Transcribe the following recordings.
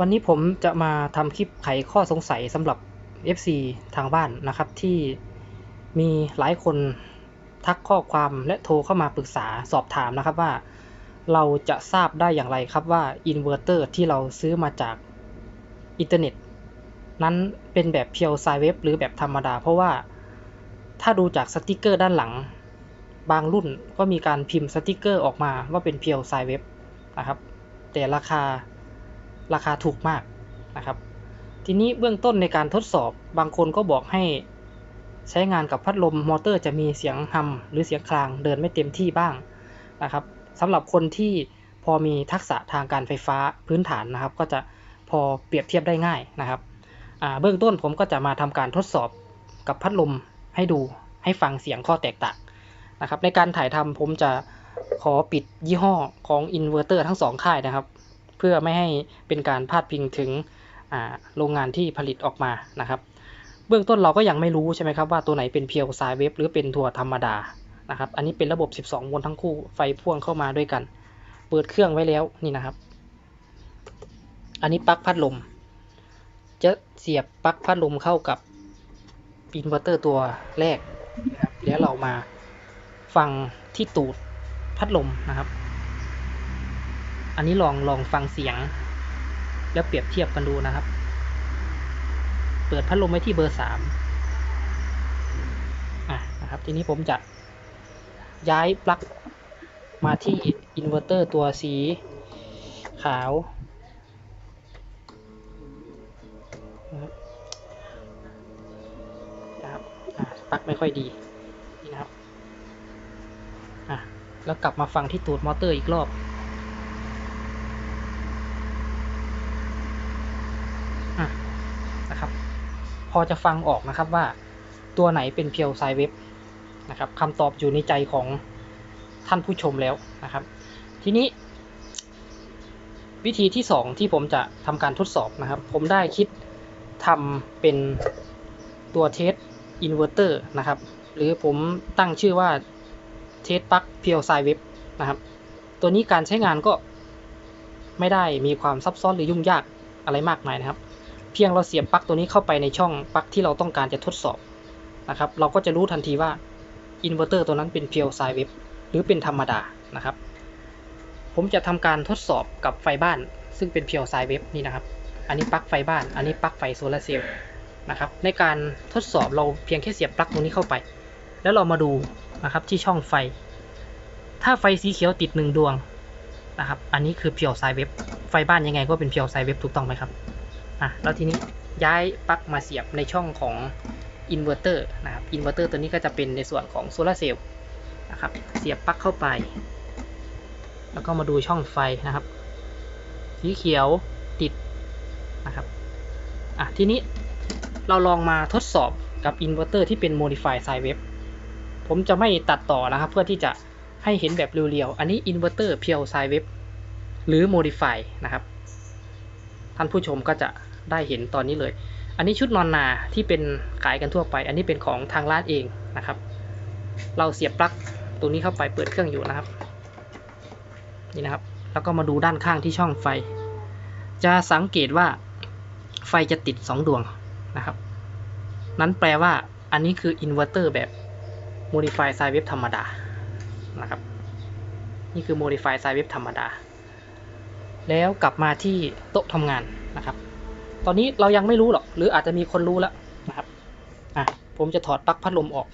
วันนี้ผมจะมาทำคลิปไขข้อสงสัยสำหรับ FC ทางบ้านนะครับ ที่มีหลายคนทักข้อความและโทรเข้ามาปรึกษาสอบถามนะครับว่า เราจะทราบได้อย่างไรครับว่าอินเวอร์เตอร์ที่เราซื้อมาจากอินเทอร์เน็ต นั้นเป็นแบบเพียวไซเวฟหรือแบบธรรมดา เพราะว่าถ้าดูจากสติกเกอร์ด้านหลัง บางรุ่นก็มีการพิมพ์สติกเกอร์ออกมาว่าเป็นเพียวไซเวฟนะครับ แต่ราคา ราคาถูกมากนะครับ ทีนี้เบื้องต้นในการทดสอบบางคนก็บอกให้ใช้งานกับพัดลมมอเตอร์จะมีเสียงฮัมหรือเสียงคลางเดินไม่เต็มที่บ้างนะครับสำหรับคนที่พอมีทักษะทางการไฟฟ้าพื้นฐานนะครับ ก็จะพอเปรียบเทียบได้ง่ายนะครับเบื้องต้นผมก็จะมาทำการทดสอบกับพัดลมให้ดูให้ฟังเสียงข้อแตกต่างนะครับ ในการถ่ายทำผมจะขอปิดยี่ห้อของอินเวอร์เตอร์ทั้งสองค่ายนะครับ พื่อไม่ให้เป็นการพาดพิงถึงโรงงานที่ผลิตออกมานะครับ เบื้องต้นเราก็ยังไม่รู้ใช่ไหมครับว่าตัวไหนเป็นเพียวสายเวฟหรือเป็นถั่วธรรมดานะครับ อันนี้เป็นระบบ 12 โวลต์ทั้งคู่ไฟพ่วงเข้ามาด้วยกัน เปิดเครื่องไว้แล้วนี่นะครับ อันนี้ปลั๊กพัดลม จะเสียบปลั๊กพัดลมเข้ากับอินเวอร์เตอร์ตัวแรกนะครับแล้วเรามาฟังที่ตูดพัดลมนะครับ อันนี้ลองลองฟังเสียง แล้วเปรียบเทียบกันดูนะครับ เปิดพัดลมไว้ที่เบอร์สามอะนะครับ ทีนี้ผมจะย้ายปลั๊กมาที่อินเวอร์เตอร์ตัวสีขาว นะครับปลั๊กไม่ค่อยดีนี่นะครับ อะ แล้วกลับมาฟังที่ตูดมอเตอร์อีกรอบ อะนะครับ พอจะฟังออกนะครับว่าตัวไหนเป็นเพียวไซเว็บนะครับคำตอบอยู่ในใจของท่านผู้ชมแล้วนะครับ ทีนี้ วิธีที่ 2 ที่ผมจะทำการทดสอบนะครับ ผมได้คิดทำเป็นตัวเทสอินเวอร์เตอร์นะครับ หรือผมตั้งชื่อว่าเทสปลั๊กเพียวไซเว็บนะครับ ตัวนี้การใช้งานก็ไม่ได้มีความซับซ้อนหรือยุ่งยากอะไรมากมายนะครับ เพียงเราเสียบปลั๊กตัวนี้เข้าไปในช่องปลั๊กที่เราต้องการจะทดสอบนะครับ เราก็จะรู้ทันทีว่าอินเวอร์เตอร์ตัวนั้นเป็นเพียวไซเว็บหรือเป็นธรรมดานะครับ ผมจะทำการทดสอบกับไฟบ้าน ซึ่งเป็นเพียวไซเว็บนี่นะครับ อันนี้ปลั๊กไฟบ้าน อันนี้ปลั๊กไฟโซลาร์เซลล์นะครับ ในการทดสอบเราเพียงแค่เสียบปลั๊กตรงนี้เข้าไป แล้วเรามาดูนะครับที่ช่องไฟ ถ้าไฟสีเขียวติดหนึ่งดวงนะครับ อันนี้คือเพียวไซเว็บไฟบ้านยังไงก็เป็นเพียวไซเว็บถูกต้องไหมครับ อะแล้วทีนี้ย้ายปลั๊กมาเสียบในช่องของอินเวอร์เตอร์นะครับอินเวอร์เตอร์ตัวนี้ก็จะเป็นในส่วนของโซลาเซลล์นะครับเสียบปลั๊กเข้าไป แล้วก็มาดูช่องไฟนะครับ สีเขียวติดนะครับอะทีนี้เราลองมาทดสอบกับอินเวอร์เตอร์ที่เป็น Modify Sine Wave ผมจะไม่ตัดต่อนะครับ เพื่อที่จะให้เห็นแบบเรียวๆ อันนี้อินเวอร์เตอร์เพียว Sine Wave หรือ Modify นะครับ ท่านผู้ชมก็จะ ได้เห็นตอนนี้เลย อันนี้ชุดนอนนาที่เป็นขายกันทั่วไป อันนี้เป็นของทางร้านเองนะครับ เราเสียบปลั๊กตรงนี้เข้าไปเปิดเครื่องอยู่นะครับ นี่นะครับ แล้วก็มาดูด้านข้างที่ช่องไฟ จะสังเกตว่าไฟจะติด 2 ดวงนะครับ นั้นแปลว่าอันนี้คืออินเวอร์เตอร์แบบ Modify Sine Wave ธรรมดานะครับ นี่คือ Modify Sine Wave ธรรมดา แล้วกลับมาที่โต๊ะทำงานนะครับ ตอนนี้เรายังไม่รู้หรอก หรืออาจจะมีคนรู้แล้วนะครับ อะ ผมจะถอดปลั๊กพัดลมออก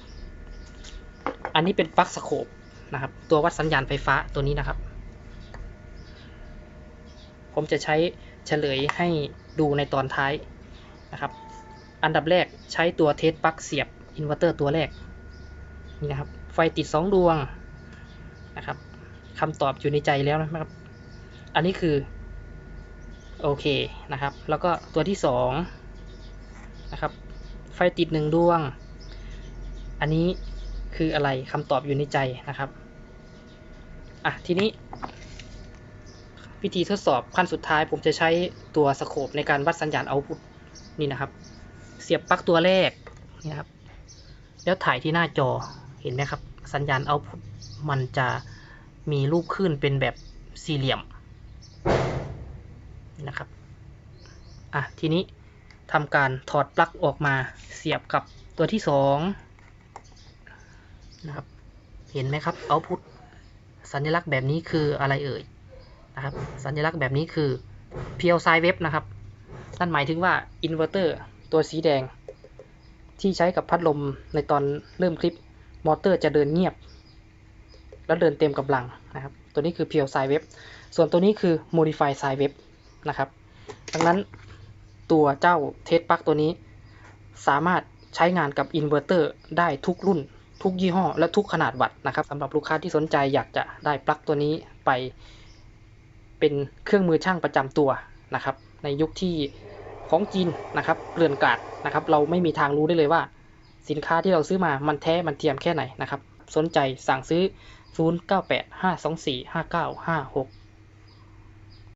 อันนี้เป็นปลั๊กสโคปนะครับ ตัววัดสัญญาณไฟฟ้าตัวนี้นะครับ ผมจะใช้เฉลยให้ดูในตอนท้ายนะครับ อันดับแรกใช้ตัวเทสปลั๊กเสียบอินเวอร์เตอร์ตัวแรก นี่นะครับ ไฟติด 2 ดวงนะครับคำตอบอยู่ในใจแล้วนะครับ อันนี้คือ โอเคนะครับ แล้วก็ตัวที่2นะครับ ไฟติด1ดวง อันนี้คืออะไรคำตอบอยู่ในใจนะครับ อะ ทีนี้ วิธีทดสอบขั้นสุดท้าย ผมจะใช้ตัวสโคปในการวัดสัญญาณเอาพุตนี่นะครับ เสียบปลั๊กตัวแรกนี่ครับ แล้วถ่ายที่หน้าจอเห็นไหมครับ สัญญาณเอาพุตมันจะมีรูปขึ้นเป็นแบบสี่เหลี่ยม นะครับอะทีนี้ทำการถอดปลั๊กออกมาเสียบกับตัวที่สองนะครับเห็นไหมครับเอาพุทสัญลักษณ์แบบนี้คืออะไรเอ่ยนะครับสัญลักษณ์แบบนี้คือเพียวไซเว็บนะครับนั่นหมายถึงว่าอินเวอร์เตอร์ตัวสีแดง ที่ใช้กับพัดลมในตอนเริ่มคลิปมอเตอร์จะเดินเงียบ แล้วเดินเต็มกำลังนะครับ ตัวนี้คือเพียวไซเว็บส่วนตัวนี้คือ modify ไซเว็บ นะครับ ดังนั้นตัวเจ้าเทสปลั๊กตัวนี้ สามารถใช้งานกับอินเวอร์เตอร์ได้ทุกรุ่น ทุกยี่ห้อ และทุกขนาดวัตต์นะครับสำหรับลูกค้าที่สนใจอยากจะได้ปลั๊กตัวนี้ไป เป็นเครื่องมือช่างประจำตัวนะครับ ในยุคที่ของจีนนะครับเกลื่อนกลาดนะครับ เราไม่มีทางรู้ได้เลยว่า สินค้าที่เราซื้อมามันแท้มันเทียมแค่ไหนนะครับ สนใจสั่งซื้อ 0985245956